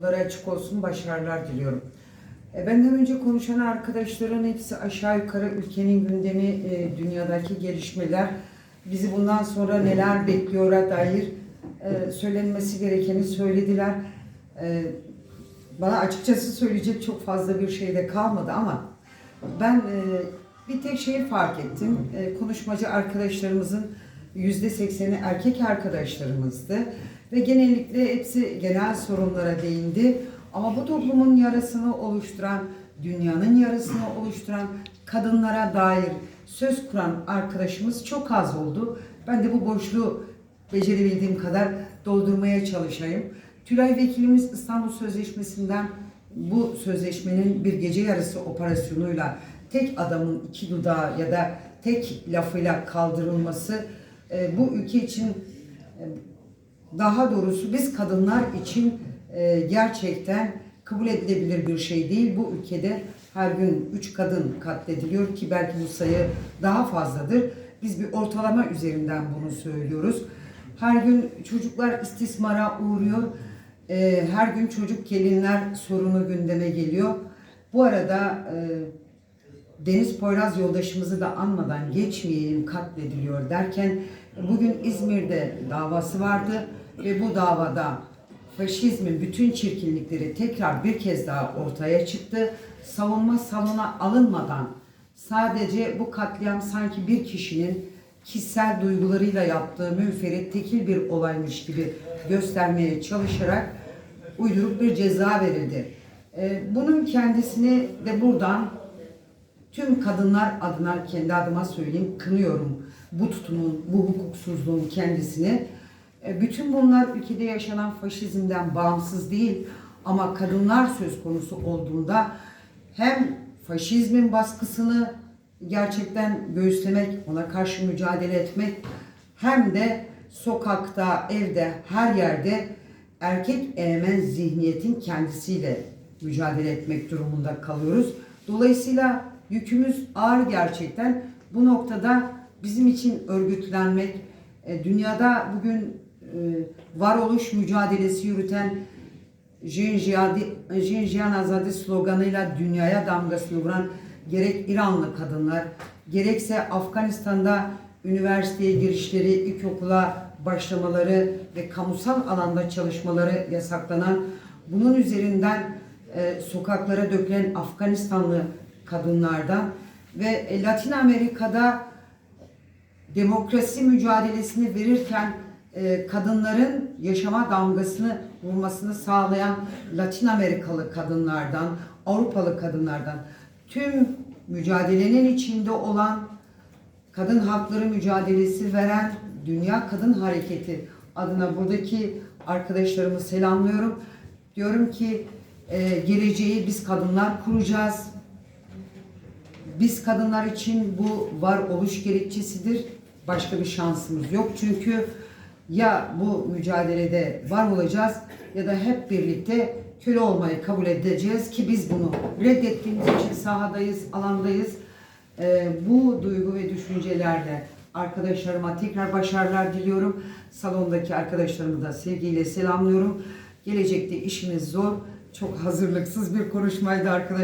Yolları açık olsun, başarılar diliyorum. E, Benden önce konuşan arkadaşların hepsi aşağı yukarı ülkenin gündemi, e, dünyadaki gelişmeler, bizi bundan sonra neler bekliyora dair e, söylenmesi gerekeni söylediler. Bana açıkçası söyleyecek çok fazla bir şey de kalmadı ama ben bir tek şeyi fark ettim. Konuşmacı arkadaşlarımızın yüzde sekseni erkek arkadaşlarımızdı ve genellikle hepsi genel sorunlara değindi. Ama bu toplumun yarasını oluşturan, dünyanın yarasını oluşturan kadınlara dair söz kuran arkadaşımız çok az oldu. Ben de bu boşluğu becerebildiğim kadar doldurmaya çalışayım. Tülay Vekilimiz İstanbul Sözleşmesi'nden bu sözleşmenin bir gece yarısı operasyonuyla tek adamın iki dudağı ya da tek lafıyla kaldırılması e, bu ülke için e, daha doğrusu biz kadınlar için e, gerçekten kabul edilebilir bir şey değil. Bu ülkede her gün 3 kadın katlediliyor ki belki bu sayı daha fazladır. Biz bir ortalama üzerinden bunu söylüyoruz. Her gün çocuklar istismara uğruyor. E, her gün çocuk gelinler sorunu gündeme geliyor. Bu arada e, Deniz Poyraz yoldaşımızı da anmadan geçmeyelim katlediliyor derken bugün İzmir'de davası vardı ve bu davada faşizmin bütün çirkinlikleri tekrar bir kez daha ortaya çıktı. Savunma salona alınmadan sadece bu katliam sanki bir kişinin kişisel duygularıyla yaptığı münferit tekil bir olaymış gibi göstermeye çalışarak uyduruk bir ceza verildi. Ee, Bunun kendisini de buradan tüm kadınlar adına kendi adıma söyleyeyim kınıyorum bu tutumun, bu hukuksuzluğun kendisini. E, Bütün bunlar ülkede yaşanan faşizmden bağımsız değil ama kadınlar söz konusu olduğunda hem faşizmin baskısını gerçekten göğüslemek, ona karşı mücadele etmek hem de sokakta, evde, her yerde erkek egemen zihniyetin kendisiyle mücadele etmek durumunda kalıyoruz. Dolayısıyla yükümüz ağır gerçekten. Bu noktada bizim için örgütlenmek, e, dünyada bugün varoluş mücadelesi yürüten Jinjiyan Azadi sloganıyla dünyaya damgasını vuran gerek İranlı kadınlar, gerekse Afganistan'da üniversiteye girişleri, ilkokula başlamaları ve kamusal alanda çalışmaları yasaklanan, bunun üzerinden e, sokaklara dökülen Afganistanlı kadınlardan ve e, Latin Amerika'da demokrasi mücadelesini verirken e, kadınların yaşama damgasını vurmasını sağlayan Latin Amerikalı kadınlardan, Avrupalı kadınlardan tüm mücadelenin içinde olan kadın hakları mücadelesi veren Dünya Kadın Hareketi adına buradaki arkadaşlarımı selamlıyorum. Diyorum ki e, geleceği biz kadınlar kuracağız. Biz kadınlar için bu var oluş gerekçesidir. Başka bir şansımız yok. Çünkü ya bu mücadelede var olacağız ya da hep birlikte köle olmayı kabul edeceğiz ki biz bunu reddettiğimiz için sahadayız, alandayız. Ee, bu duygu ve düşüncelerle arkadaşlarıma tekrar başarılar diliyorum. Salondaki arkadaşlarımı da sevgiyle selamlıyorum. Gelecekte işimiz zor. Çok hazırlıksız bir konuşmaydı arkadaşlar.